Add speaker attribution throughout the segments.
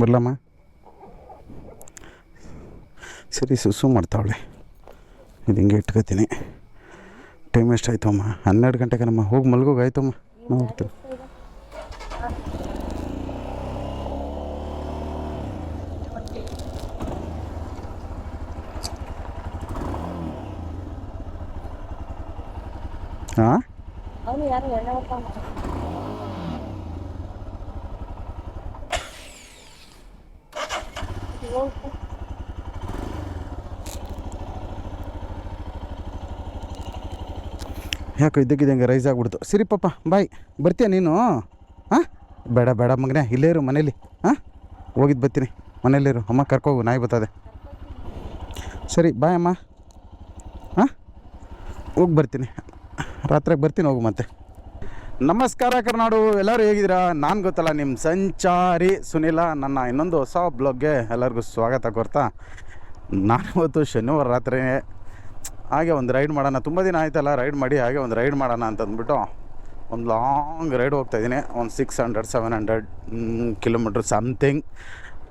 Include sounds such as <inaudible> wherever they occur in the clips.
Speaker 1: ಬರಲಮ್ಮ? ಸರಿ, ಸುಸು ಮಾಡ್ತಾವಳೆ. ಇದು ಹಿಂಗೆ ಇಟ್ಕೋತೀನಿ. ಟೈಮ್ ಎಷ್ಟಾಯ್ತು ಅಮ್ಮ ಹನ್ನೆರಡು ಗಂಟೆಗೇನಮ್ಮ ಹೋಗಿ ಮಲ್ಗೋಗಿ ಆಯ್ತಮ್ಮ ಹೋಗ್ತೀವಿ. ಹಾಂ
Speaker 2: ಯಾರು
Speaker 1: ಯಾಕೋ ಇದ್ದಕ್ಕಿದ್ದಂಗೆ ರೈಸ್ ಆಗ್ಬಿಡ್ತು. ಸರಿ ಪಪ್ಪ ಬಾಯ್. ಬರ್ತೀಯ ನೀನು? ಹಾಂ? ಬೇಡ ಬೇಡ ಮಗನೇ, ಇಲ್ಲೇ ಇರು ಮನೇಲಿ. ಹಾಂ? ಹೋಗಿದ್ದು ಬರ್ತೀನಿ. ಮನೇಲಿರು ಅಮ್ಮ ಕರ್ಕೋಗು, ನಾಯಿ ಬರ್ತದೆ. ಸರಿ, ಬಾಯ್ ಅಮ್ಮ. ಹಾಂ? ಹೋಗಿ ಬರ್ತೀನಿ. ರಾತ್ರಿಗೆ ಬರ್ತೀನಿ, ಹೋಗು ಮತ್ತೆ. ನಮಸ್ಕಾರ ಕರ್ನಾಡು, ಎಲ್ಲರೂ ಹೇಗಿದ್ದೀರಾ? ನಾನು ಗೊತ್ತಲ್ಲ ನಿಮ್ಮ ಸಂಚಾರಿ ಸುನಿಲ, ನನ್ನ ಇನ್ನೊಂದು ಹೊಸ ಬ್ಲಾಗ್ಗೆ ಎಲ್ಲರಿಗೂ ಸ್ವಾಗತ ಕೊಡ್ತಾ ನಾನು ಇವತ್ತು ಶನಿವಾರ ರಾತ್ರಿ, ಹಾಗೆ ಒಂದು ರೈಡ್ ಮಾಡೋಣ, ತುಂಬ ದಿನ ಆಯ್ತಲ್ಲ, ರೈಡ್ ಮಾಡಿ ಹಾಗೆ ಒಂದು ರೈಡ್ ಮಾಡೋಣ ಅಂತ ಅಂದ್ಬಿಟ್ಟು ಒಂದು ಲಾಂಗ್ ರೈಡ್ ಹೋಗ್ತಾ ಇದ್ದೀನಿ. ಒಂದು six hundred seven hundred kilometre something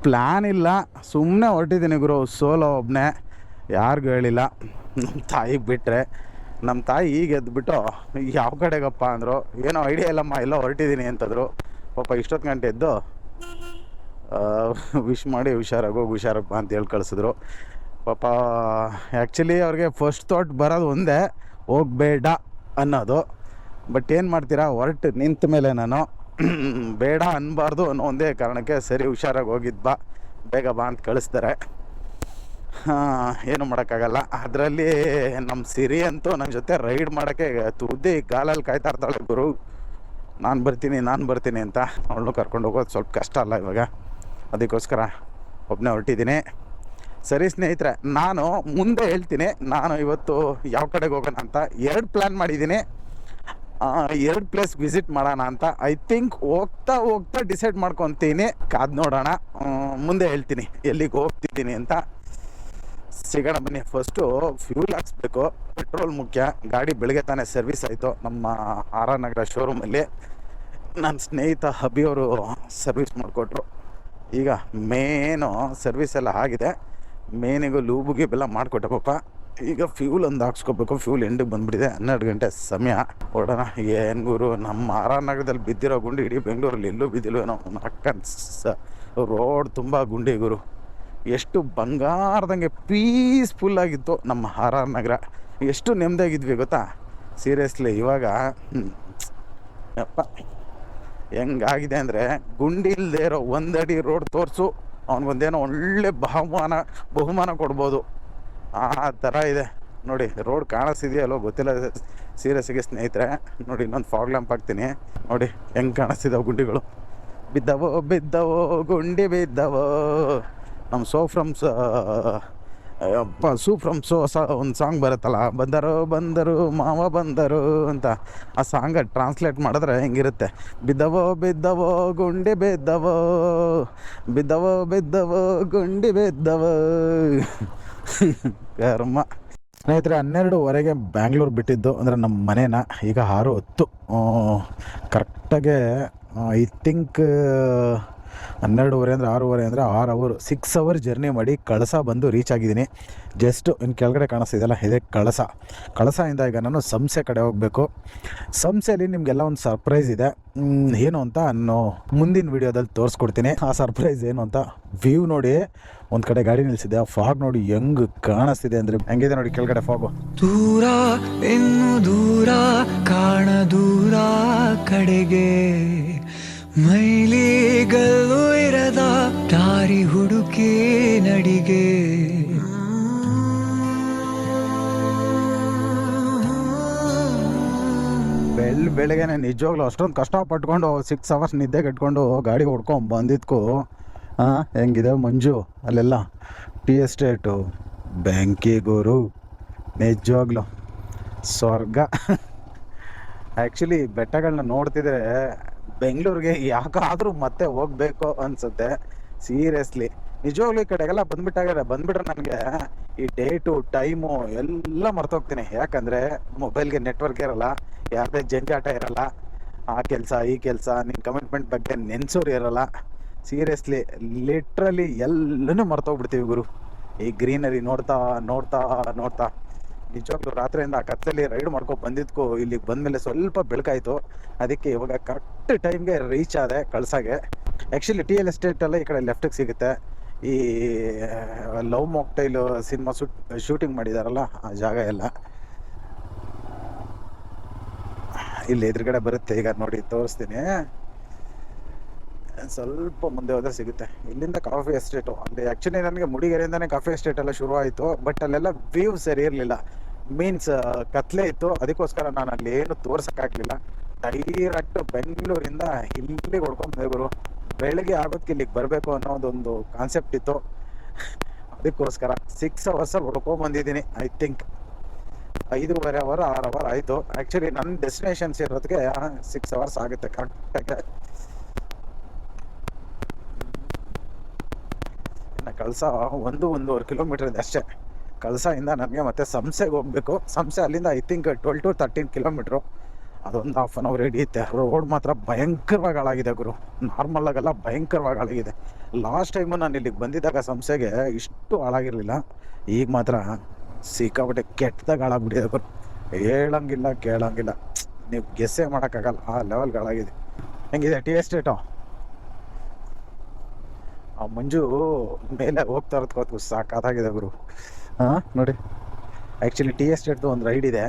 Speaker 1: plan ಇಲ್ಲ ಸುಮ್ಮನೆ ಹೊರಟಿದ್ದೀನಿ ಗುರು, ಸೋಲೋ ಒಬ್ಬನೇ ಯಾರಿಗೂ ಹೇಳಿಲ್ಲ. ತಾಯಿಗೆ ಬಿಟ್ಟರೆ ನಮ್ಮ ತಾಯಿ ಈಗ ಎದ್ಬಿಟ್ಟು, ಯಾವ ಕಡೆಗಪ್ಪ? ಅಂದರು, ಏನೋ ಐಡಿಯಾ ಇಲ್ಲಮ್ಮ, ಎಲ್ಲ ಹೊರಟಿದ್ದೀನಿ, ಅಂತಂದರು. ಪಾಪ ಇಷ್ಟೊತ್ತು ಗಂಟೆ ಎದ್ದು ವಿಶ್ ಮಾಡಿ ಹುಷಾರಾಗಿ ಹೋಗಿ ಹುಷಾರಪ್ಪ ಅಂತ ಹೇಳಿ ಕಳಿಸಿದ್ರು. ಪಾಪ ಆ್ಯಕ್ಚುಲಿ ಅವ್ರಿಗೆ ಫಸ್ಟ್ ಥಾಟ್ ಬರೋದು ಒಂದೇ, ಹೋಗಬೇಡ ಅನ್ನೋದು. ಬಟ್ ಏನು ಮಾಡ್ತೀರಾ, ಹೊರಟು ನಿಂತ ಮೇಲೆ ನಾನು, ಬೇಡ ಅನ್ನಬಾರ್ದು ಅನ್ನೋ ಒಂದೇ ಕಾರಣಕ್ಕೆ ಸರಿ ಹುಷಾರಾಗಿ ಹೋಗಿದ್ದು ಬಾ ಬೇಗ ಬಾ ಅಂತ ಕಳಿಸ್ತಾರೆ. ಏನು ಮಾಡೋಕ್ಕಾಗಲ್ಲ. ಅದರಲ್ಲಿ ನಮ್ಮ ಸಿರಿ ಅಂತೂ ನನ್ನ ಜೊತೆ ರೈಡ್ ಮಾಡೋಕ್ಕೆ ತುದ್ದಿ ಗಾಲಲ್ಲಿ ಕಾಯ್ತಾ ಇರ್ತಾಳೆ ಗುರು. ನಾನು ಬರ್ತೀನಿ ನಾನು ಬರ್ತೀನಿ ಅಂತ ಅವಳನ್ನು ಕರ್ಕೊಂಡು ಹೋಗೋದು ಸ್ವಲ್ಪ ಕಷ್ಟ ಅಲ್ಲ ಇವಾಗ. ಅದಕ್ಕೋಸ್ಕರ ಒಬ್ಬನೇ ಹೊರಟಿದ್ದೀನಿ. ಸರಿ ಸ್ನೇಹಿತರೆ, ನಾನು ಮುಂದೆ ಹೇಳ್ತೀನಿ. ನಾನು ಇವತ್ತು ಯಾವ ಕಡೆಗೆ ಹೋಗೋಣ ಅಂತ ಎರಡು ಪ್ಲ್ಯಾನ್ ಮಾಡಿದ್ದೀನಿ. ಎರಡು ಪ್ಲೇಸ್ ವಿಸಿಟ್ ಮಾಡೋಣ ಅಂತ. ಐ ಥಿಂಕ್ ಹೋಗ್ತಾ ಹೋಗ್ತಾ ಡಿಸೈಡ್ ಮಾಡ್ಕೊತೀನಿ. ಕಾದು ನೋಡೋಣ. ಮುಂದೆ ಹೇಳ್ತೀನಿ. ಎಲ್ಲಿಗೆ ಹೋಗ್ತಿದ್ದೀನಿ ಅಂತ. ಸಿಗೋಣ, ಬನ್ನಿ. First fuel ಹಾಕ್ಸ್ಬೇಕು. ಪೆಟ್ರೋಲ್ ಮುಖ್ಯ. ಗಾಡಿ ಬೆಳಗ್ಗೆ ತಾನೇ ಸರ್ವಿಸ್ ಆಯಿತು. ನಮ್ಮ ಆರ್ ಆರ್ ನಗರ ಶೋರೂಮಲ್ಲಿ ನನ್ನ ಸ್ನೇಹಿತ ಹಬಿಯವರು ಸರ್ವಿಸ್ ಮಾಡಿಕೊಟ್ರು. ಈಗ ಮೇನು ಸರ್ವಿಸ್ ಎಲ್ಲ ಆಗಿದೆ. ಮೇನಿಗೂ ಲೂಬುಗೆ ಬೆಲ್ಲ ಮಾಡಿಕೊಟ್ಟೆ ಪಾಪ ಈಗ ಫ್ಯೂಲ್ ಒಂದು ಹಾಕ್ಸ್ಕೋಬೇಕು. ಫ್ಯೂಲ್ ಎಂಡಿಗೆ ಬಂದುಬಿಟ್ಟಿದೆ. ಹನ್ನೆರಡು ಗಂಟೆ ಸಮಯ. ಹೊಡೋಣ ಏನು ಗುರು. ನಮ್ಮ ಆರ್ ಆರ್ ನಗರದಲ್ಲಿ ಬಿದ್ದಿರೋ ಗುಂಡಿ ಇಡೀ ಬೆಂಗಳೂರಲ್ಲಿ ಎಲ್ಲೂ ಬಿದ್ದಿಲ್ವೇನೋ. ಅಕ್ಕನ್ ರೋಡ್ ತುಂಬ ಗುಂಡಿ ಗುರು. ಎಷ್ಟು ಬಂಗಾರದಂಗೆ ಪೀಸ್ಫುಲ್ ಆಗಿತ್ತು ನಮ್ಮ ಆರ್ ಆರ್ ನಗರ. ಎಷ್ಟು ನೆಮ್ಮದಿಯಾಗಿದ್ವಿ ಗೊತ್ತಾ? ಸೀರಿಯಸ್ಲಿ ಇವಾಗ ಯಪ್ಪ, ಹೆಂಗಾಗಿದೆ ಅಂದರೆ ಗುಂಡಿ ಇಲ್ಲದೆ ಇರೋ ಒಂದಡಿ ರೋಡ್ ತೋರಿಸು. ಅವನಿಗೊಂದೇನೋ ಒಳ್ಳೆ ಬಹುಮಾನ ಬಹುಮಾನ ಕೊಡ್ಬೋದು. ಆ ಥರ ಇದೆ. ನೋಡಿ ರೋಡ್ ಕಾಣಿಸ್ತಿದೆಯಲ್ಲೋ ಗೊತ್ತಿಲ್ಲ. ಸೀರಿಯಸ್ಗೆ ಸ್ನೇಹಿತರೆ, ನೋಡಿ, ಇನ್ನೊಂದು ಫಾಗ್ ಲ್ಯಾಂಪ್ ಹಾಕ್ತೀನಿ. ನೋಡಿ, ಹೆಂಗೆ ಕಾಣಿಸ್ತಿದ್ದಾವೆ ಗುಂಡಿಗಳು? ಬಿದ್ದವೋ ಬಿದ್ದವೋ, ಗುಂಡಿ ಬಿದ್ದವೋ. ನಮ್ಮ ಸೋ ಫ್ರಮ್ಸ್ ಅಪ್ಪ ಸೂ ಫ್ರಮ್ ಸೋ ಸ, ಒಂದು ಸಾಂಗ್ ಬರುತ್ತಲ್ಲ, ಬಂದರು ಬಂದರು, ಮಾವ ಬಂದರು ಅಂತ, ಆ ಸಾಂಗ ಟ್ರಾನ್ಸ್ಲೇಟ್ ಮಾಡಿದ್ರೆ ಹೆಂಗಿರುತ್ತೆ? ಬಿದ್ದವೋ ಬಿದ್ದವೋ, ಗುಂಡಿ ಬಿದ್ದವೋ ಬಿದ್ದವೋ ಬಿದ್ದವೋ, ಗುಂಡಿ ಬಿದ್ದವೋ. <laughs> ಕರ್ಮ. ಸ್ನೇಹಿತರೆ, ಹನ್ನೆರಡುವರೆಗೆ ಬ್ಯಾಂಗ್ಳೂರು ಬಿಟ್ಟಿದ್ದು, ಅಂದರೆ ನಮ್ಮ ಮನೇನ, ಈಗ ಆರು ಹತ್ತು. ಕರೆಕ್ಟಾಗೆ, ಐ ಥಿಂಕ್ ಹನ್ನೆರಡುವರೆ ಅಂದರೆ ಆರೂವರೆ ಅಂದರೆ ಆರು ಅವರ್ ಸಿಕ್ಸ್ ಅವರ್ ಜರ್ನಿ ಮಾಡಿ ಕಳಸ ಬಂದು ರೀಚ್ ಆಗಿದ್ದೀನಿ. ಜಸ್ಟ್ ಇನ್ನು ಕೆಳಗಡೆ ಕಾಣಿಸ್ತಿದೆಯಲ್ಲ ಇದೇ ಕಳಸ. ಕಳಸದಿಂದ ಈಗ ನಾನು ಸಂಸೆ ಕಡೆ ಹೋಗಬೇಕು. ಸಂಸೆಯಲ್ಲಿ ನಿಮಗೆಲ್ಲ ಒಂದು ಸರ್ಪ್ರೈಸ್ ಇದೆ. ಏನು ಅಂತ ನಾನು ಮುಂದಿನ ವೀಡಿಯೋದಲ್ಲಿ ತೋರಿಸ್ಕೊಡ್ತೀನಿ. ಆ ಸರ್ಪ್ರೈಸ್ ಏನು ಅಂತ ವ್ಯೂ ನೋಡಿ. ಒಂದು ಕಡೆ ಗಾಡಿ ನಿಲ್ಲಿಸಿದೆ ಆ ಫಾಗ್ ನೋಡಿ ಹೆಂಗ್ ಕಾಣಿಸ್ತಿದೆ ಅಂದರೆ ಹೆಂಗಿದೆ ನೋಡಿ ಕೆಳಗಡೆ ಫಾಗು
Speaker 3: ದೂರ, ಇನ್ನು ದೂರ, ಕಾಣ ದೂರ ಕಡೆಗೆ. ಮೈಲಿಗಲ್ಲು ಇರದ ದಾರಿ ಹುಡುಕಿ ನಡಿಗೆ.
Speaker 1: ಬೆಳ್ ಬೆಳಗ್ಗೆನೆ ನಿಜವಾಗ್ಲೂ ಅಷ್ಟೊಂದು ಕಷ್ಟ ಪಟ್ಕೊಂಡು ಸಿಕ್ಸ್ ಅವರ್ಸ್ ನಿದ್ದೆ ಕಟ್ಕೊಂಡು ಗಾಡಿ ಹೊಡ್ಕೊಂಡು ಬಂದಿದ್ಕು. ಹಾಂ ಹೆಂಗಿದೆ ಮಂಜು ಅಲ್ಲೆಲ್ಲ? ಟಿ ಎಸ್ಟೇಟು ಬೆಂಕಿಗೂರು ನಿಜವಾಗ್ಲು. ಸ್ವರ್ಗ. <laughs> ಆ್ಯಕ್ಚುಲಿ ಬೆಟ್ಟಗಳನ್ನ ನೋಡ್ತಿದ್ರೆ ಬೆಂಗಳೂರಿಗೆ ಯಾಕಾದರೂ ಮತ್ತೆ ಹೋಗ್ಬೇಕು ಅನ್ಸುತ್ತೆ. ಸೀರಿಯಸ್ಲಿ ನಿಜವಾಗ್ಲೂ ಈ ಕಡೆಗೆಲ್ಲ ಬಂದ್ಬಿಟ್ಟಾಗ ಬಂದ್ಬಿಟ್ರೆ ನನಗೆ ಈ ಡೇಟು ಟೈಮು ಎಲ್ಲ ಮರ್ತೋಗ್ತೀನಿ. ಯಾಕಂದರೆ ಮೊಬೈಲ್ಗೆ ನೆಟ್ವರ್ಕ್ ಇರಲ್ಲ ಯಾವುದೇ ಜಂಜಾಟ ಇರಲ್ಲ, ಆ ಕೆಲಸ, ಈ ಕೆಲಸ ನಿನ್ನ ಕಮಿಟ್ಮೆಂಟ್ ಬಗ್ಗೆ ನೆನ್ಸೋರು ಇರಲ್ಲ. ಸೀರಿಯಸ್ಲಿ ಲಿಟ್ರಲಿ ಎಲ್ಲನೂ ಮರ್ತೋಗ್ಬಿಡ್ತೀವಿ ಗುರು. ಈ ಗ್ರೀನರಿ ನೋಡ್ತಾ ನೋಡ್ತಾ ನೋಡ್ತಾ. ನಿಜವಾಗ್ಲೂ ರಾತ್ರಿಯಿಂದ ಆ ಕತ್ತಲ್ಲಿ ರೈಡ್ ಮಾಡ್ಕೊ ಬಂದಿದ್ಕು ಇಲ್ಲಿಗೆ ಬಂದ್ಮೇಲೆ ಸ್ವಲ್ಪ ಬೆಳಕಾಯ್ತು. ಅದಕ್ಕೆ ಇವಾಗ ಕರೆಕ್ಟ್ ಟೈಮ್ಗೆ ರೀಚ್ ಆದೆ ಕಳ್ಸಾಗೆ. ಆ್ಯಕ್ಚುಲಿ ಟಿ ಎಲ್ ಎಸ್ಟೇಟ್ ಎಲ್ಲ ಈ ಕಡೆ ಲೆಫ್ಟಿಗೆ ಸಿಗುತ್ತೆ. ಈ love mocktail cinema shoot shooting ಮಾಡಿದಾರಲ್ಲ, ಆ ಜಾಗ ಎಲ್ಲ. ಇಲ್ಲಿ ಎದುರುಗಡೆ ಬರುತ್ತೆ, ಈಗ ನೋಡಿ ತೋರಿಸ್ತೀನಿ. ಸ್ವಲ್ಪ ಮುಂದೆ ಹೋದ್ರೆ ಸಿಗುತ್ತೆ. ಇಲ್ಲಿಂದ ಕಾಫಿ ಎಸ್ಟೇಟು ಅಲ್ಲಿ ಆ್ಯಕ್ಚುಲಿ ನನಗೆ ಮುಡಿಗೆರೆಯಿಂದನೇ ಕಾಫಿ ಎಸ್ಟೇಟ್ ಎಲ್ಲ ಶುರು ಆಯಿತು ಬಟ್ ಅಲ್ಲೆಲ್ಲ ವ್ಯೂ ಸರಿ ಇರಲಿಲ್ಲ. ಮೀನ್ಸ್ ಕತ್ಲೆ ಇತ್ತು. ಅದಕ್ಕೋಸ್ಕರ ನಾನು ಅಲ್ಲಿ ಏನು ತೋರ್ಸಕ್ಕಾಗ್ಲಿಲ್ಲ ಡೈರೆಕ್ಟ್ ಬೆಂಗಳೂರಿಂದ ಇಲ್ಲಿಗೆ ಹೊಡ್ಕೊಂಡು ಗುರು ಬೆಳಗ್ಗೆ ಆಗೋದಕ್ಕೆ ಇಲ್ಲಿಗೆ ಬರಬೇಕು ಅನ್ನೋದೊಂದು ಕಾನ್ಸೆಪ್ಟ್ ಇತ್ತು. ಅದಕ್ಕೋಸ್ಕರ ಸಿಕ್ಸ್ ಅವರ್ಸ್ ಹೊಡ್ಕೊಂಡ್ ಬಂದಿದ್ದೀನಿ ಐ ಥಿಂಕ್ ಐದೂವರೆ ಅವರ್ ಆರು ಅವರ್ ಆಯಿತು. ಆ್ಯಕ್ಚುಲಿ ನನ್ನ ಡೆಸ್ಟಿನೇಷನ್ಸ್ ಇರೋದಕ್ಕೆ ಸಿಕ್ಸ್ ಅವರ್ಸ್ ಆಗುತ್ತೆ. ಕರೆಕ್ಟಾಗಿ ಇನ್ನು ಕಳ್ಸ ಒಂದು ಒಂದೂವರೆ ಕಿಲೋಮೀಟರ್ ಇದೆ ಅಷ್ಟೇ. ಕಳಸದಿಂದ ನನಗೆ ಮತ್ತೆ ಸಂಸೆಗೆ ಹೋಗಬೇಕು. ಸಂಸೆ ಅಲ್ಲಿಂದ I think twelve to thirteen kilometre ಅದೊಂದು ಹಾಫ್ ಆನ್ ಅವರ್ ಹಿಡಿಯುತ್ತೆ. ರೋಡ್ ಮಾತ್ರ ಭಯಂಕರವಾಗಿ ಹಾಳಾಗಿದೆ ಗುರು. ನಾರ್ಮಲ್ ಆಗಲ್ಲ ಭಯಂಕರವಾಗಿ ಹಾಳಾಗಿದೆ. ಲಾಸ್ಟ್ ಟೈಮು ನಾನು ಇಲ್ಲಿಗೆ ಬಂದಿದ್ದಾಗ ಸಂಸೆಗೆ ಇಷ್ಟು ಹಾಳಾಗಿರಲಿಲ್ಲ. ಈಗ ಮಾತ್ರ ಸಿಕ್ಕಾಪಟ್ಟೆ ಕೆಟ್ಟದಾಗ ಹಾಳಾಗ್ಬಿಟ್ಟಿದೆ ಗುರು. ಹೇಳಂಗಿಲ್ಲ, ಕೇಳಂಗಿಲ್ಲ. ನೀವು ಗೆಸ್ಸೇ ಮಾಡೋಕ್ಕಾಗಲ್ಲ. ಆ ಲೆವೆಲ್ಗೆ ಹಾಳಾಗಿದೆ. ಹೆಂಗಿದೆ ಟಿ ಎಸ್ಟೇಟು ಆ ಮಂಜು ಮೇಲೆ ಹೋಗ್ತಾ ಇರೋದು ಸಾಕಾದಾಗಿದೆ ಗುರು. ಹಾಂ, ನೋಡಿ. ಆ್ಯಕ್ಚುಲಿ ಟಿ ಎಸ್ಟೇಟ್ದು ಒಂದು ರೈಡ್ ಇದೆ.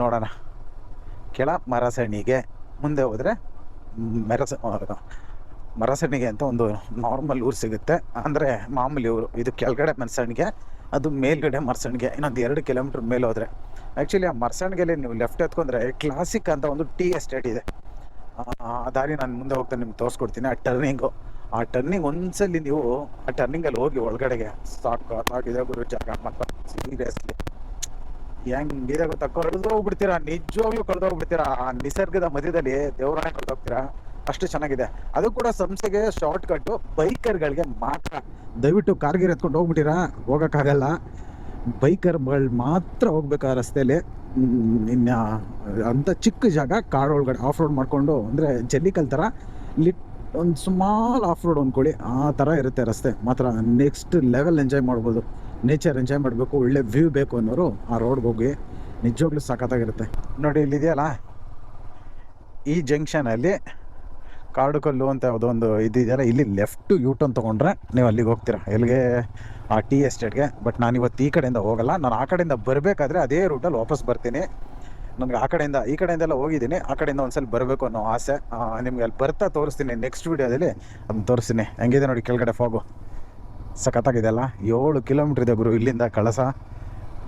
Speaker 1: ನೋಡೋಣ. ಕೆಳ ಮರಸಣಿಗೆ ಮುಂದೆ ಹೋದರೆ ಮೆರಸ ಮರಸಣಿಗೆ ಅಂತ ಒಂದು ನಾರ್ಮಲ್ ಊರು ಸಿಗುತ್ತೆ. ಅಂದರೆ ಮಾಮೂಲಿ ಊರು. ಇದು ಕೆಳಗಡೆ ಮರಸಣಿಗೆ, ಅದು ಮೇಲ್ಗಡೆ ಮರಸಣಿಗೆ. ಇನ್ನೊಂದು ಎರಡು ಕಿಲೋಮೀಟ್ರ್ ಮೇಲೆ ಹೋದರೆ. ಆ್ಯಕ್ಚುಲಿ ಆ ಮರಸಣಿಗೆಲಿ ನೀವು ಲೆಫ್ಟ್ ಎತ್ಕೊಂಡ್ರೆ ಕ್ಲಾಸಿಕ್ ಅಂತ ಒಂದು ಟೀ ಎಸ್ಟೇಟ್ ಇದೆ. ಆ ದಾರಿ ನಾನು ಮುಂದೆ ಹೋಗ್ತಾ ನಿಮ್ಗೆ ತೋರಿಸ್ಕೊಡ್ತೀನಿ. ಆ ಟರ್ನಿಂಗು ಆ ಟರ್ನಿಂಗ್ ಒಂದ್ಸಲಿ ನೀವು ಆ ಟರ್ನಿಂಗ್ ಅಲ್ಲಿ ಹೋಗಿ ಒಳಗಡೆಗೆ. ಸಾಕು ಆಗಿದೆ ಗುರು, ಜಾಗ ಮಾತ್ರ ಸೀರಿಯಸ್ಲಿ ಹೆಂಗಿದೆ ಗೊತ್ತಾ? ಕಳೆದೋಗ್ಬಿಡ್ತೀರಾ ನಿಜವಾಗ್ಲೂ ಕಳೆದೋಗ್ಬಿಡ್ತೀರಾ ಆ ನಿಸರ್ಗದ ಮಧ್ಯದಲ್ಲಿ ದೇವರನ್ನ ಕಳೆದೋಗ್ತೀರಾ ಅಷ್ಟು ಚೆನ್ನಾಗಿದೆ. ಅದು ಕೂಡ ಸಂಸ್ಥೆಗೆ ಶಾರ್ಟ್ ಕಟ್ಟು ಬೈಕರ್ಗಳಿಗೆ ಮಾತ್ರ. ದಯವಿಟ್ಟು ಕಾರ್ಗಿರ್ ಎತ್ಕೊಂಡು ಹೋಗ್ಬಿಟ್ಟಿರಾ ಹೋಗೋಕ್ಕಾಗಲ್ಲ. ಬೈಕರ್ಗಳು ಮಾತ್ರ ಹೋಗ್ಬೇಕು ಆ ರಸ್ತೆಯಲ್ಲಿ ಇನ್ನ ಅಂತ ಚಿಕ್ಕ ಜಾಗ ಕಾರ್ ಒಳಗಡೆ ಆಫ್ ರೋಡ್ ಮಾಡ್ಕೊಂಡು, ಅಂದರೆ ಜಲ್ಲಿಕಲ್ ಥರ ಲಿಟ್ ಒಂದು ಸುಮಾರು ಆಫ್ ರೋಡ್ ಅಂದ್ಕೊಳ್ಳಿ ಆ ಥರ ಇರುತ್ತೆ ರಸ್ತೆ. ಮಾತ್ರ ನೆಕ್ಸ್ಟ್ ಲೆವೆಲ್ ಎಂಜಾಯ್ ಮಾಡ್ಬೋದು. ನೇಚರ್ ಎಂಜಾಯ್ ಮಾಡಬೇಕು. ಒಳ್ಳೆ ವ್ಯೂ ಬೇಕು ಅನ್ನೋರು ಆ ರೋಡ್ಗೆ ಹೋಗಿ ನಿಜವಾಗ್ಲೂ ಸಖತ್ತಾಗಿರುತ್ತೆ ನೋಡಿ ಇಲ್ಲಿದೆಯಲ್ಲ ಈ ಜಂಕ್ಷನಲ್ಲಿ ಕಾಡು ಕಲ್ಲು ಅಂತ ಯಾವುದೋ ಒಂದು ಇದಿದೆಯಲ್ಲ ಇಲ್ಲಿ ಲೆಫ್ಟ್ ಯೂಟರ್ನ್ ತೊಗೊಂಡ್ರೆ ನೀವು ಅಲ್ಲಿಗೆ ಹೋಗ್ತೀರಾ. ಎಲ್ಲಿಗೆ? ಆ ಟಿ ಎಸ್ಟೇಟ್ಗೆ ಬಟ್ ನಾನು ಇವತ್ತು ಈ ಕಡೆಯಿಂದ ಹೋಗಲ್ಲ. ನಾನು ಆ ಕಡೆಯಿಂದ ಬರಬೇಕಾದ್ರೆ ಅದೇ ರೂಟಲ್ಲಿ ವಾಪಸ್ ಬರ್ತೀನಿ. ನನಗೆ ಆ ಕಡೆಯಿಂದ, ಈ ಕಡೆಯಿಂದೆಲ್ಲ ಹೋಗಿದ್ದೀನಿ. ಆ ಕಡೆಯಿಂದ ಒಂದ್ಸಲ ಬರಬೇಕು ಅನ್ನೋ ಆಸೆ. ನಿಮ್ಗೆ ಅಲ್ಲಿ ಬರ್ತಾ ತೋರಿಸ್ತೀನಿ ನೆಕ್ಸ್ಟ್ ವೀಡಿಯೋದಲ್ಲಿ ಅದನ್ನ ತೋರಿಸ್ತೀನಿ. ಹೆಂಗಿದೆ ನೋಡಿ ಕೆಳಗಡೆ ಫೋಗು ಸಖತ್ತಾಗಿದೆ ಅಲ್ಲ ಏಳು ಕಿಲೋಮೀಟ್ರ್ ಇದೆ ಗುರು ಇಲ್ಲಿಂದ ಕಳಸ.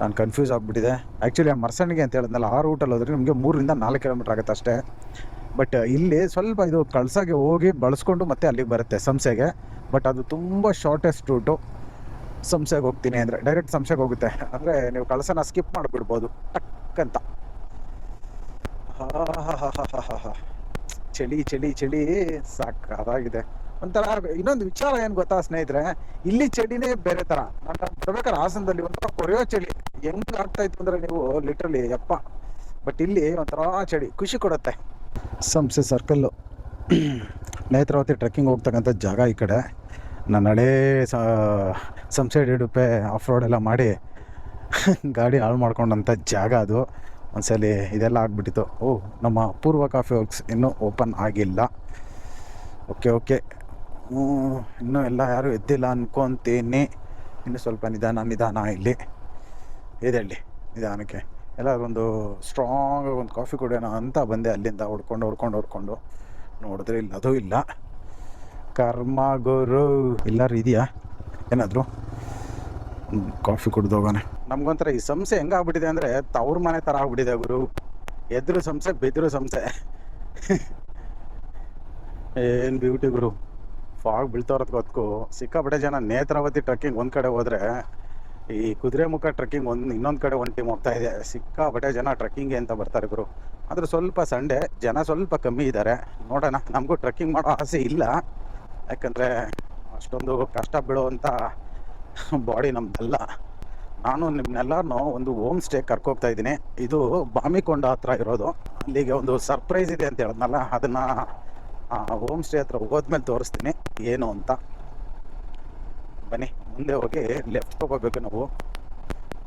Speaker 1: ನಾನು ಕನ್ಫ್ಯೂಸ್ ಆಗಿಬಿಟ್ಟಿದೆ. ಆ್ಯಕ್ಚುಲಿ ಆ ಮರ್ಸಣಿಗೆ ಅಂತ ಹೇಳಿದ್ನಲ್ಲ, ಆ ರೂಟಲ್ಲಿ ಹೋದ್ರೆ ನಿಮಗೆ ಮೂರರಿಂದ ನಾಲ್ಕು ಕಿಲೋಮೀಟ್ರ್ ಆಗುತ್ತೆ ಅಷ್ಟೇ. ಬಟ್ ಇಲ್ಲಿ ಸ್ವಲ್ಪ ಇದು ಕಳಸಾಗೆ ಹೋಗಿ ಬಳಸ್ಕೊಂಡು ಮತ್ತೆ ಅಲ್ಲಿಗೆ ಬರುತ್ತೆ ಸಂಸೆಗೆ. ಬಟ್ ಅದು ತುಂಬ ಶಾರ್ಟೆಸ್ಟ್ ರೂಟು ಸಂಸೆಗೆ ಹೋಗ್ತೀನಿ ಅಂದರೆ ಡೈರೆಕ್ಟ್ ಸಂಸೆಗೆ ಹೋಗುತ್ತೆ. ಅಂದರೆ ನೀವು ಕಳಸನ ಸ್ಕಿಪ್ ಮಾಡಿಬಿಡ್ಬೋದು. ಟಕ್ ಅಂತ. ಚಳಿ ಚಳಿ ಚಳಿ. ಸಾಕಾಗಿದೆ. ಒಂಥರ ಇನ್ನೊಂದು ವಿಚಾರ ಏನು ಗೊತ್ತಾ ಸ್ನೇಹಿತರೆ? ಇಲ್ಲಿ ಚಳಿನೇ ಬೇರೆ ತರ. ನಾನು ಬರ್ಬೇಕಾದ್ರೆ ಹಾಸನದಲ್ಲಿ ಒಂಥರ ಕೊರೆಯೋ ಚಳಿ. ಹೆಂಗ್ ಆಗ್ತಾ ಇತ್ತು ಅಂದ್ರೆ ನೀವು ಲಿಟ್ರಲಿ ಯಪ್ಪ. ಬಟ್ ಇಲ್ಲಿ ಒಂಥರ ಚಳಿ. ಖುಷಿ ಕೊಡುತ್ತೆ. ಸಂಸೆ ಸರ್ಕಲ್ಲು ನೇತ್ರಾವತಿ ಟ್ರೆಕ್ಕಿಂಗ್ ಹೋಗ್ತಕ್ಕಂಥ ಜಾಗ ಈ ಕಡೆ. ನನ್ನ ಹಳೇ ಸಂಸೆ ಡಿಡುಪೆ ಆಫ್ ರೋಡ್ ಎಲ್ಲ ಮಾಡಿ, ಗಾಡಿ ಹಾಳು ಮಾಡ್ಕೊಂಡಂಥ ಜಾಗ ಅದು. ಒಂದ್ಸಲಿ ಇದೆಲ್ಲ ಆಗಿಬಿಟ್ಟಿತ್ತು. ಓ, ನಮ್ಮ ಪೂರ್ವ ಕಾಫಿ ವರ್ಕ್ಸ್ ಇನ್ನೂ ಓಪನ್ ಆಗಿಲ್ಲ. Okay okay. ಇನ್ನೂ ಎಲ್ಲ ಯಾರೂ ಎದ್ದಿಲ್ಲ ಅನ್ಕೊತೀನಿ. ಇನ್ನು ಸ್ವಲ್ಪ ನಿಧಾನ ನಿಧಾನ ಇಲ್ಲಿ. ಇದೆಲ್ಲಿ ನಿಧಾನಕ್ಕೆ. ಎಲ್ಲಾದ್ರು ಒಂದು ಸ್ಟ್ರಾಂಗ್ ಒಂದು ಕಾಫಿ ಕುಡಿಯೋಣ ಅಂತ ಬಂದೆ ಅಲ್ಲಿಂದ. ಹೊಡ್ಕೊಂಡು ಹೊಡ್ಕೊಂಡು ಹೊಡ್ಕೊಂಡು. ನೋಡಿದ್ರೆ ಇಲ್ಲ ಅದು ಇಲ್ಲ. ಕರ್ಮ ಗುರು. ಎಲ್ಲರೂ ಇದೆಯಾ? ಏನಾದರೂ? ಕಾಫಿ ಕುಡ್ದು ಹೋಗೋಣ. ನಮ್ಗೊಂಥರ ಈ ಸಂಸೆ ಹೆಂಗಾಗ್ಬಿಟ್ಟಿದೆ ಅಂದರೆ ತವ್ರ ಮನೆ ಥರ ಆಗ್ಬಿಟ್ಟಿದೆ ಗುರು. ಎದ್ರು ಸಂಸೆ, ಬೆದ್ರು ಸಂಸೆ. ಏನು ಬ್ಯೂಟಿ ಗುರು. ಫಾಗ್ ಬೀಳ್ತಾರದ್ ಗೊತ್ತು ಸಿಕ್ಕಾಪಟ್ಟೆ ಜನ ನೇತ್ರಾವತಿ ಟ್ರಕ್ಕಿಂಗ್ ಒಂದು ಕಡೆ ಹೋದರೆ, ಈ ಕುದುರೆಮುಖ ಟ್ರಕ್ಕಿಂಗ್ ಒಂದು, ಇನ್ನೊಂದು ಕಡೆ ಒಂದು ಟೀಮ್ ಹೋಗ್ತಾ ಇದೆ. ಸಿಕ್ಕಾಪಟ್ಟೆ ಜನ ಟ್ರಕ್ಕಿಂಗ್ ಅಂತ ಬರ್ತಾರೆ ಗುರು. ಆದರೆ ಸ್ವಲ್ಪ ಸಂಡೆ, ಜನ ಸ್ವಲ್ಪ ಕಮ್ಮಿ ಇದ್ದಾರೆ ನೋಡೋಣ, ನಮಗೂ ಟ್ರೆಕ್ಕಿಂಗ್ ಮಾಡೋ ಆಸೆ ಇಲ್ಲ. ಯಾಕಂದರೆ ಅಷ್ಟೊಂದು ಕಷ್ಟ ಬೀಳುವಂಥ <laughs> ಬಾಡಿ ನಮ್ದಲ್ಲ. ನಾನು ನಿಮ್ಮನ್ನೆಲ್ಲರನ್ನೂ ಒಂದು ಹೋಮ್ ಸ್ಟೇ ಕರ್ಕೋಗ್ತಾ ಇದ್ದೀನಿ. ಇದು ಬಾಮಿಕೊಂಡ ಹತ್ರ ಇರೋದು. ಅಲ್ಲಿಗೆ ಒಂದು ಸರ್ಪ್ರೈಸ್ ಇದೆ ಅಂತ ಹೇಳಿದ್ನಲ್ಲ, ಅದನ್ನು ಹೋಮ್ ಸ್ಟೇ ಹತ್ರ ಹೋದ್ಮೇಲೆ ತೋರಿಸ್ತೀನಿ. ಏನು ಅಂತ. ಬನ್ನಿ, ಮುಂದೆ ಹೋಗಿ ಲೆಫ್ಟ್ ತಗೋಬೇಕು ನಾವು.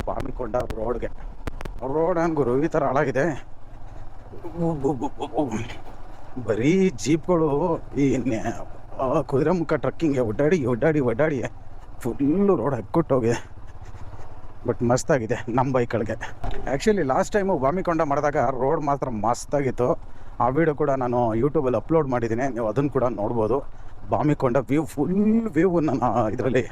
Speaker 1: ಬಾಮಿಕೊಂಡ ರೋಡ್ಗೆ. ರೋಡ್ ಗುರು ಈ ಥರ ಹಾಳಾಗಿದೆ. ಬರೀ ಜೀಪ್ಗಳು ಈ ಕುದುರೆ ಮುಖ ಟ್ರಕ್ಕಿಂಗ್ಗೆ ಒಡ್ಡಾಡಿ ಒಡ್ಡಾಡಿ ಒಡ್ಡಾಡಿ ಫುಲ್ಲು ರೋಡ್ ಹಕ್ಕೊಟ್ಟೋಗಿದೆ ಬಟ್ ಮಸ್ತಾಗಿದೆ ನಮ್ಮ ಬೈಕ್ಗಳಿಗೆ ಆ್ಯಕ್ಚುಲಿ ಲಾಸ್ಟ್ ಟೈಮು ಬಾಮಿಕೊಂಡ ಮಾಡಿದಾಗ ರೋಡ್ ಮಾತ್ರ ಮಸ್ತಾಗಿತ್ತು. ಆ ವಿಡಿಯೋ ಕೂಡ ನಾನು ಯೂಟ್ಯೂಬಲ್ಲಿ ಅಪ್ಲೋಡ್ ಮಾಡಿದ್ದೀನಿ. ನೀವು ಅದನ್ನು ಕೂಡ ನೋಡ್ಬೋದು. ಬಾಮಿಕೊಂಡ ವ್ಯೂ ಫುಲ್ ವ್ಯೂ ನಾನು ಇದರಲ್ಲಿ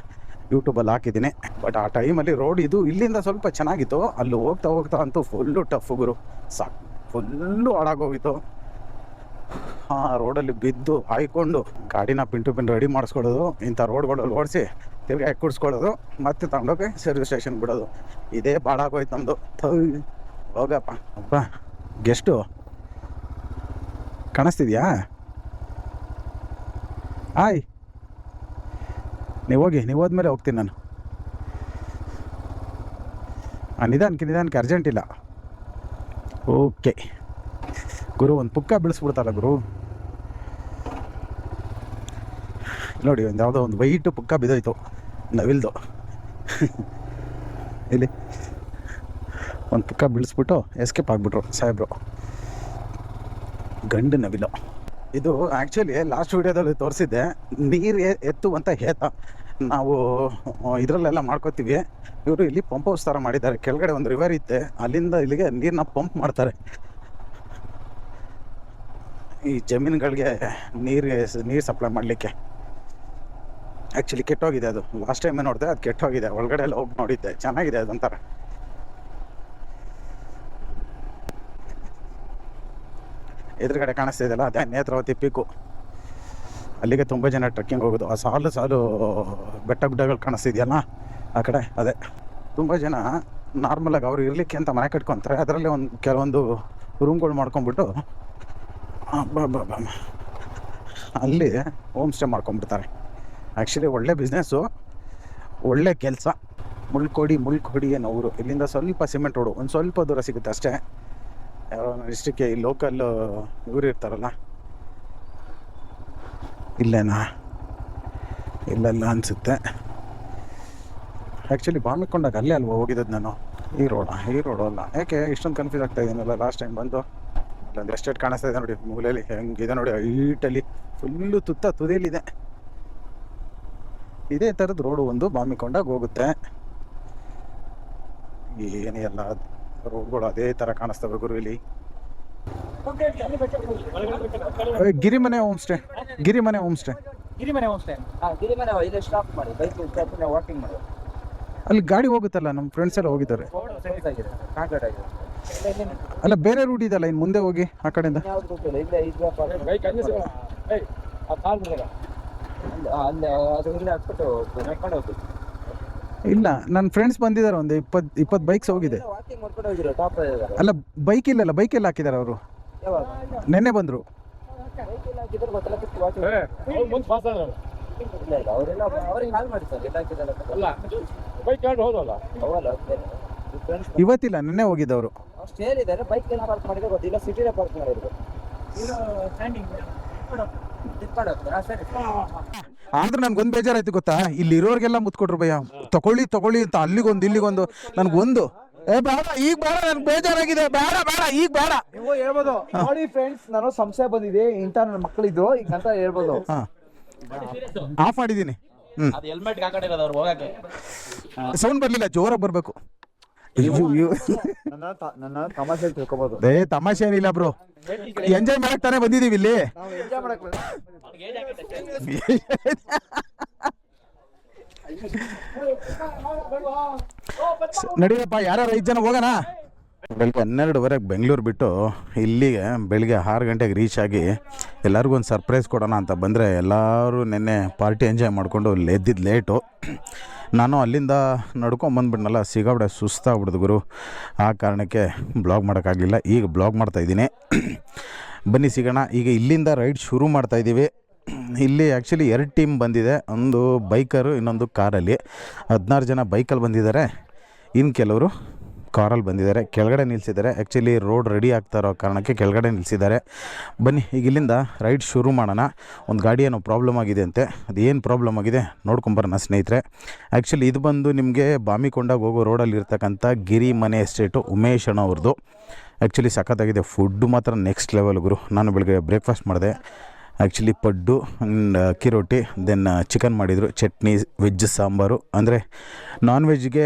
Speaker 1: ಯೂಟ್ಯೂಬಲ್ಲಿ ಹಾಕಿದ್ದೀನಿ. ಬಟ್ ಆ ಟೈಮಲ್ಲಿ ರೋಡ್ ಇದು ಇಲ್ಲಿಂದ ಸ್ವಲ್ಪ ಚೆನ್ನಾಗಿತ್ತು. ಅಲ್ಲಿ ಹೋಗ್ತಾ ಹೋಗ್ತಾ ಅಂತೂ ಫುಲ್ಲು ಟಫ್ ಗುರು. ಸಾಕು ಫುಲ್ಲು ಹಾಳಾಗೋಗಿತ್ತು. ಆ ರೋಡಲ್ಲಿ ಬಿದ್ದು, ಹಾಯ್ಕೊಂಡು ಗಾಡಿನ ಪಿಂಟು ಪಿನ್ ರೆಡಿ ಮಾಡಿಸ್ಕೊಳ್ಳೋದು. ಇಂಥ ರೋಡ್ಗಳಲ್ಲಿ ಓಡಿಸಿ ತಿರ್ಗಿ ಕುಡಿಸ್ಕೊಳ್ಳೋದು ಮತ್ತೆ ತಗೊಂಡೋಗಿ ಸರ್ವಿಸ್ ಸ್ಟೇಷನ್ ಬಿಡೋದು. ಇದೇ ಭಾಳ ಆಗೋಯ್ತು ನಮ್ಮದು ಹೋಗಪ್ಪ. ಅಪ್ಪ ಗೆಸ್ಟು ಕಾಣಿಸ್ತಿದ್ಯಾ? ಆಯ್ ನೀವು ಹೋಗಿ, ನೀವು ಹೋದ್ಮೇಲೆ ಹೋಗ್ತೀನಿ ನಾನು. ನಿಧಾನಕ್ಕೆ ನಿಧಾನಕ್ಕೆ ಅರ್ಜೆಂಟ್ ಇಲ್ಲ. ಓಕೆ ಗುರು, ಒಂದು ಪುಕ್ಕ ಬಿಡಿಸ್ಬಿಡ್ತಾರ ಗುರು. ನೋಡಿ, ಒಂದು ಯಾವುದೋ ಒಂದು ವೈಟ್ ಪುಕ್ಕ ಬಿದ್ದೋಯ್ತು. ನವಿಲ್ದು ಇಲ್ಲಿ. ಒಂದು ಪಕ್ಕ ಬೀಳಿಸ್ಬಿಟ್ಟು ಎಸ್ಕೇಪ್ ಆಗಿಬಿಟ್ರು ಸಾಹೇಬ್ರು. ಗಂಡು ನವಿಲು. ಇದು ಆ್ಯಕ್ಚುಲಿ ಲಾಸ್ಟ್ ವಿಡಿಯೋದಲ್ಲಿ ತೋರಿಸಿದ್ದೆ. ನೀರು ಎತ್ತುವಂತ ಹೇತ. ನಾವು ಇದರಲ್ಲೆಲ್ಲ ಮಾಡ್ಕೋತೀವಿ. ಇವರು ಇಲ್ಲಿ ಪಂಪ್ ಹೌಸ್ ಥರ ಮಾಡಿದ್ದಾರೆ. ಕೆಳಗಡೆ ಒಂದು ರಿವರ್ ಇತ್ತೆ. ಅಲ್ಲಿಂದ ಇಲ್ಲಿಗೆ ನೀರನ್ನ ಪಂಪ್ ಮಾಡ್ತಾರೆ. ಈ ಜಮೀನುಗಳಿಗೆ ನೀರಿಗೆ ನೀರು ಸಪ್ಲೈ ಮಾಡಲಿಕ್ಕೆ. ಆ್ಯಕ್ಚುಲಿ ಕೆಟ್ಟೋಗಿದೆ ಅದು. ಲಾಸ್ಟ್ ಟೈಮೇ ನೋಡಿದೆ, ಅದು ಕೆಟ್ಟೋಗಿದೆ. ಒಳಗಡೆ ಎಲ್ಲ ಹೋಗಿ ನೋಡಿದ್ದೆ. ಚೆನ್ನಾಗಿದೆ ಅದೊಂಥರ ಎದುರುಗಡೆ ಕಾಣಿಸ್ತಾ ಇದೆಯಲ್ಲ, ಅದೇ ನೇತ್ರಾವತಿ ಪೀಕು ಅಲ್ಲಿಗೆ ತುಂಬ ಜನ ಟ್ರೆಕ್ಕಿಂಗ್ ಹೋಗೋದು. ಆ ಸಾಲು ಸಾಲು ಬೆಟ್ಟ ಗುಡ್ಡಗಳು ಕಾಣಿಸ್ತಿದೆಯಲ್ಲ, ಆ ಕಡೆ ಅದೇ. ತುಂಬ ಜನ ನಾರ್ಮಲಾಗಿ ಅವ್ರು ಇರಲಿಕ್ಕೆ ಅಂತ ಮನೆ ಕಟ್ಕೊತಾರೆ. ಅದರಲ್ಲಿ ಒಂದು ಕೆಲವೊಂದು ರೂಮ್ಗಳು ಮಾಡ್ಕೊಂಬಿಟ್ಟು. ಅಲ್ಲಿ ಹೋಮ್ ಸ್ಟೇ ಮಾಡ್ಕೊಂಬಿಡ್ತಾರೆ ಆ್ಯಕ್ಚುಲಿ ಒಳ್ಳೆ ಬಿಸ್ನೆಸ್ಸು ಒಳ್ಳೆ ಕೆಲಸ. ಮುಳ್ಕೊಡಿ ಮುಳ್ಕೊಡಿ ಏನೋ ಊರು. ಇಲ್ಲಿಂದ ಸ್ವಲ್ಪ ಸಿಮೆಂಟ್ ರೋಡು ಒಂದು ಸ್ವಲ್ಪ ದೂರ ಸಿಗುತ್ತೆ ಅಷ್ಟೇ. ಯಾರೋ ಇಷ್ಟಕ್ಕೆ ಈ ಲೋಕಲ್ ಇವ್ರು ಇರ್ತಾರಲ್ಲ. ಇಲ್ಲೇನಾ? ಇಲ್ಲಲ್ಲ ಅನಿಸುತ್ತೆ. ಆ್ಯಕ್ಚುಲಿ ಬಾಮಿಕೊಂಡಾಗ ಅಲ್ಲೇ ಅಲ್ವಾ ಹೋಗಿದ್ದದ್ದು ನಾನು? ಈ ರೋಡ ಈ ರೋಡು ಅಲ್ಲ. ಯಾಕೆ? ಇಷ್ಟೊಂದು ಕನ್ಫ್ಯೂಸ್ ಆಗ್ತಾ ಇದ್ದೀನಲ್ಲ ಲಾಸ್ಟ್ ಟೈಮ್ ಬಂದು. ಇಲ್ಲೊಂದು ಎಸ್ಟೇಟ್ ಕಾಣಿಸ್ತಾ ಇದೆ ನೋಡಿ, ಮೂಲೆಯಲ್ಲಿ. ಹೆಂಗಿದೆ ನೋಡಿ, ಹೈಟಲ್ಲಿ. ಫುಲ್ಲು ತುತ್ತ ತುದಿಯಲ್ಲಿದೆ. ಇದೇ ಥರದ ರೋಡು ಒಂದು ಬಾಮಿಕೊಂಡಾಗ ಹೋಗುತ್ತೆ. ಏನೇ ಎಲ್ಲ ರೋಡ್ಗಳು ಅದೇ ಥರ ಕಾಣಿಸ್ತವೆ ಗುರು ಇಲ್ಲಿ ಏ, Girimane home stay Girimane home stay
Speaker 4: Girimane home
Speaker 2: stay Girimane ಇಲ್ಲಿ ಸ್ಟಾಪ್ ಮಾಡಿ ಬೈಕ್ ಸ್ಟಾಪ್ ವಾಕಿಂಗ್ ಮಾಡಿ.
Speaker 1: ಅಲ್ಲಿ ಗಾಡಿ ಹೋಗುತ್ತಲ್ಲ ನಮ್ಮ ಫ್ರೆಂಡ್ಸ್ ಎಲ್ಲ ಹೋಗಿದ್ದಾರೆ. ಅಲ್ಲ ಬೇರೆ ರೂಟ್ ಇದೆಲ್ಲ ಇನ್ನು ಮುಂದೆ ಹೋಗಿ ಆ ಕಡೆಯಿಂದ?
Speaker 4: ಅಲ್ಲಿ
Speaker 2: ಹಾಕ್ಬಿಟ್ಟು ನಡ್ಕೊಂಡು ಹೋಗ್ಬೇಕು.
Speaker 1: ಇಲ್ಲ ನನ್ನ ಫ್ರೆಂಡ್ಸ್ ಬಂದಿದ್ದಾರೆ ಒಂದು ಇಪ್ಪತ್ತು ಇಪ್ಪತ್ತು ಬೈಕ್ಸ್ ಹೋಗಿದೆ.
Speaker 2: ವಾಕಿಂಗ್ ಮಾಡ್ಕೊಂಡು ಹೋಗಿರೋ ಟಾಪ್
Speaker 1: ಅಲ್ಲ ಬೈಕ್ ಇಲ್ಲಲ್ಲ ಬೈಕ್ ಎಲ್ಲ ಹಾಕಿದ್ದಾರೆ ಅವರು.
Speaker 2: ಯಾವಾಗ?
Speaker 1: ನೆನ್ನೆ ಬಂದರು.
Speaker 2: ಬೈಕ್ ಎಲ್ಲ ಹಾಕಿದ್ರೆ ಗೊತ್ತಿಲ್ಲ ಬಿಟ್ಟು ವಾಕಿಂಗ್
Speaker 4: ಏ ಅವ್ರು ಮುಂದೆ ಪಾಸ್ ಆದ್ರಲ್ಲ
Speaker 2: ಇಲ್ಲ ಇಲ್ಲ ಅವರೆಲ್ಲ ಅವ್ರಿಗೆ ಕಾಲ್ ಮಾಡಿ ಸರ್ ಎಲ್ಲ ಹಾಕಿದಲ್ಲ
Speaker 4: ಅಲ್ಲ ಬೈಕ್ ತಗೊಂಡು ಹೋದಲ್ಲ?
Speaker 2: ಅವಲ್ಲ ಫ್ರೆಂಡ್ಸ್
Speaker 1: ಇವತ್ತಿಲ್ಲ ನೆನ್ನೆ ಹೋಗಿದ್ದವರು.
Speaker 2: ಅವ್ರು ಸ್ಟೇಲ್ ಇದ್ದಾರೆ ಬೈಕ್ ಎಲ್ಲ ಪಾರ್ಕ್ ಮಾಡಿದ್ರೆ ಗೊತ್ತಿಲ್ಲ ಸಿಟಿಲೇ ಪಾರ್ಕ್ ಮಾಡಿರ್ಬೇಕು ತಿರ್ಕೊಂಡು
Speaker 1: ಆದ್ರೆ ನನ್ಗೊಂದು ಬೇಜಾರಾಯ್ತು ಗೊತ್ತಾ? ಇಲ್ಲಿ ಇರೋರಿಗೆಲ್ಲ ಮುತ್ಕೊಟ್ರು ಭಯ. ತಗೊಳ್ಳಿ ತಗೊಳ್ಳಿ ಅಂತ ಅಲ್ಲಿಗೊಂದು ಇಲ್ಲಿಗೊಂದು ನನ್ಗೊಂದು. ಏ ಬೇಡ ಈಗ ಬೇಡ ನನ್ಗೆ ಬೇಜಾರಾಗಿದೆ. ಬೇಡ ಬೇಡ ಈಗ ಬೇಡ.
Speaker 5: ನೀವು ಹೇಳ್ಬೋದು ನೋಡಿ ಫ್ರೆಂಡ್ಸ್ ನಾನು ಸಂಶಯ ಬಂದಿದೆ ಇಂಥ ನನ್ನ ಮಕ್ಕಳಿದ್ರು ಈಗ ಅಂತ ಹೇಳ್ಬೋದು.
Speaker 1: ಹಾಂ. ಆಫ್ ಮಾಡಿದ್ದೀನಿ.
Speaker 6: ಹೋಗಕ್ಕೆ.
Speaker 1: ಸೌಂಡ್ ಬರಲಿಲ್ಲ ಜೋರಾಗಿ ಬರಬೇಕು.
Speaker 5: ತಮಾಷೆ
Speaker 1: ಏ ತಮಾಷೆ ಏನಿಲ್ಲ ಬ್ರೋ. ಎಂಜಾಯ್ ಮಾಡಕ್ ತಾನೇ ಬಂದಿದೀವಿ ಇಲ್ಲಿ.
Speaker 5: ನಾವು ಎಂಜಾಯ್ ಮಾಡಕ್
Speaker 1: ನಡಿಯಪ್ಪ ಯಾರ್ಯಾರು ಐದು ಜನ ಹೋಗೋಣ? ಬೆಳಗ್ಗೆ ಹನ್ನೆರಡುವರೆಗೆ ಬೆಂಗಳೂರು ಬಿಟ್ಟು ಇಲ್ಲಿಗೆ ಬೆಳಿಗ್ಗೆ ಆರು ಗಂಟೆಗೆ ರೀಚ್ ಆಗಿ ಎಲ್ಲರಿಗೂ ಒಂದು ಸರ್ಪ್ರೈಸ್ ಕೊಡೋಣ ಅಂತ ಬಂದರೆ ಎಲ್ಲರೂ ನಿನ್ನೆ ಪಾರ್ಟಿ ಎಂಜಾಯ್ ಮಾಡಿಕೊಂಡು ಎದ್ದಿದ್ದು ಲೇಟು ನಾನು ಅಲ್ಲಿಂದ ನಡ್ಕೊಂಬಂದ್ಬಿಟ್ನಲ್ಲ ಸಿಗಾಬಿಡೆ, ಸುಸ್ತಾಗ್ಬಿಡ್ದು ಗುರು. ಆ ಕಾರಣಕ್ಕೆ ಬ್ಲಾಗ್ ಮಾಡೋಕ್ಕಾಗಲಿಲ್ಲ. ಈಗ ಬ್ಲಾಗ್ ಮಾಡ್ತಾಯಿದ್ದೀನಿ ಬನ್ನಿ ಸಿಗೋಣ. ಈಗ ಇಲ್ಲಿಂದ ರೈಡ್ ಶುರು ಮಾಡ್ತಾಯಿದ್ದೀವಿ ಇಲ್ಲಿ ಆ್ಯಕ್ಚುಲಿ ಎರಡು ಟೀಮ್ ಬಂದಿದೆ. ಒಂದು ಬೈಕರು ಇನ್ನೊಂದು ಕಾರಲ್ಲಿ. ಹದಿನಾರು ಜನ ಬೈಕಲ್ಲಿ ಬಂದಿದ್ದಾರೆ. ಇನ್ನು ಕೆಲವರು ಕಾರಲ್ಲಿ ಬಂದಿದ್ದಾರೆ. ಕೆಳಗಡೆ ನಿಲ್ಲಿಸಿದ್ದಾರೆ ಆ್ಯಕ್ಚುಲಿ ರೋಡ್ ರೆಡಿ ಆಗ್ತಾ ಇರೋ ಕಾರಣಕ್ಕೆ ಕೆಳಗಡೆ ನಿಲ್ಲಿಸಿದ್ದಾರೆ ಬನ್ನಿ, ಈಗ ಇಲ್ಲಿಂದ ರೈಡ್ ಶುರು ಮಾಡೋಣ. ಒಂದು ಗಾಡಿ ಏನೋ ಪ್ರಾಬ್ಲಮ್ ಆಗಿದೆ ಅಂತೆ. ಅದು ಏನು ಪ್ರಾಬ್ಲಮ್ ಆಗಿದೆ ನೋಡ್ಕೊಂಬರೋಣ ಸ್ನೇಹಿತರೆ. ಆ್ಯಕ್ಚುಲಿ ಇದು ಬಂದು ನಿಮಗೆ ಬಾಮಿಕೊಂಡಾಗ ಹೋಗೋ ರೋಡಲ್ಲಿ ಇರ್ತಕ್ಕಂಥ ಗಿರಿ ಮನೆ ಎಸ್ಟೇಟು ಉಮೇಶ್ ಅಣ್ಣ ಆ್ಯಕ್ಚುಲಿ ಸಖತ್ತಾಗಿದೆ. ಫುಡ್ಡು ಮಾತ್ರ ನೆಕ್ಸ್ಟ್ ಲೆವೆಲ್ ಗುರು. ನಾನು ಬೆಳಗ್ಗೆ ಬ್ರೇಕ್ಫಾಸ್ಟ್ ಮಾಡಿದೆ. ಆ್ಯಕ್ಚುಲಿ ಪಡ್ಡು ಆ್ಯಂಡ್ ಅಕ್ಕಿ ರೊಟ್ಟಿ ದೆನ್ ಚಿಕನ್ ಮಾಡಿದರು, ಚಟ್ನಿ ವೆಜ್ ಸಾಂಬಾರು. ಅಂದರೆ ನಾನ್ ವೆಜ್ಗೆ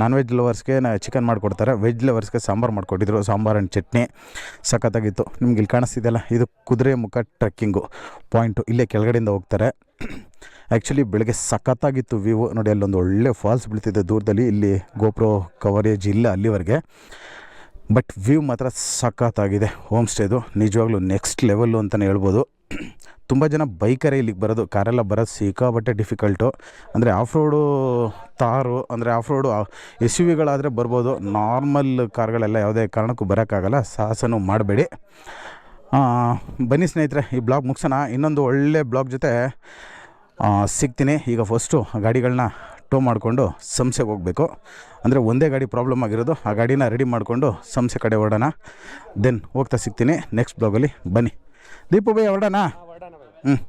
Speaker 1: ನಾನ್ ವೆಜ್ ಲವರ್ಸ್ಗೆ ಚಿಕನ್ ಮಾಡಿಕೊಡ್ತಾರೆ. ವೆಜ್ ಲವರ್ಸ್ಗೆ ಸಾಂಬಾರು ಮಾಡಿಕೊಟ್ಟಿದ್ರು, ಸಾಂಬಾರು ಆ್ಯಂಡ್ ಚಟ್ನಿ. ಸಖತ್ತಾಗಿತ್ತು. ನಿಮ್ಗೆ ಇಲ್ಲಿ ಕಾಣಿಸ್ತಿದೆಯಲ್ಲ, ಇದು ಕುದುರೆ ಮುಖ ಟ್ರೆಕ್ಕಿಂಗು ಪಾಯಿಂಟು ಇಲ್ಲೇ ಕೆಳಗಡೆಯಿಂದ ಹೋಗ್ತಾರೆ. ಆ್ಯಕ್ಚುಲಿ ಬೆಳಗ್ಗೆ ಸಖತ್ತಾಗಿತ್ತು ವ್ಯೂ ನೋಡಿ, ಅಲ್ಲೊಂದು ಒಳ್ಳೆ ಫಾಲ್ಸ್ ಬೀಳ್ತಿದೆ ದೂರದಲ್ಲಿ. ಇಲ್ಲಿ ಗೋಪ್ರೋ ಕವರೇಜ್ ಇಲ್ಲ ಅಲ್ಲಿವರೆಗೆ. ಬಟ್ ವ್ಯೂ ಮಾತ್ರ ಸಖತ್ತಾಗಿದೆ. ಹೋಮ್ ಸ್ಟೇದು ನಿಜವಾಗ್ಲೂ ನೆಕ್ಸ್ಟ್ ಲೆವೆಲ್ಲು ಅಂತಲೇ ಹೇಳ್ಬೋದು. ತುಂಬ ಜನ ಬೈಕರೇ ಇಲ್ಲಿಗೆ ಬರೋದು, ಕಾರೆಲ್ಲ ಬರೋದು ಸಿಕ್ಕಾಬಟ್ಟೆ ಡಿಫಿಕಲ್ಟು ಅಂದರೆ ಆಫ್ ರೋಡು ತಾರು, ಅಂದರೆ ಆಫ್ ರೋಡು ಎಸ್ ಯು ವಿಗಳಾದರೆ ಬರ್ಬೋದು. ನಾರ್ಮಲ್ ಕಾರ್ಗಳೆಲ್ಲ ಯಾವುದೇ ಕಾರಣಕ್ಕೂ ಬರೋಕ್ಕಾಗಲ್ಲ, ಸಾಹಸನೂ ಮಾಡಬೇಡಿ. ಬನ್ನಿ ಸ್ನೇಹಿತರೆ, ಈ ಬ್ಲಾಗ್ ಮುಗಿಸೋಣ. ಇನ್ನೊಂದು ಒಳ್ಳೆ ಬ್ಲಾಗ್ ಜೊತೆ ಸಿಗ್ತೀನಿ. ಈಗ ಫಸ್ಟು ಗಾಡಿಗಳನ್ನ ಟೋ ಮಾಡಿಕೊಂಡು ಸಂಸೆಗೆ ಹೋಗಬೇಕು. ಅಂದರೆ ಒಂದೇ ಗಾಡಿ ಪ್ರಾಬ್ಲಮ್ ಆಗಿರೋದು, ಆ ಗಾಡಿನ ರೆಡಿ ಮಾಡಿಕೊಂಡು ಸಂಸೆ ಕಡೆ ಹೊರಡೋಣ ದೆನ್ ಹೋಗ್ತಾ ಸಿಗ್ತೀನಿ. ನೆಕ್ಸ್ಟ್ ಬ್ಲಾಗಲ್ಲಿ ಬನ್ನಿ. ದೀಪು ಬೈ ಹೊರಡೋಣ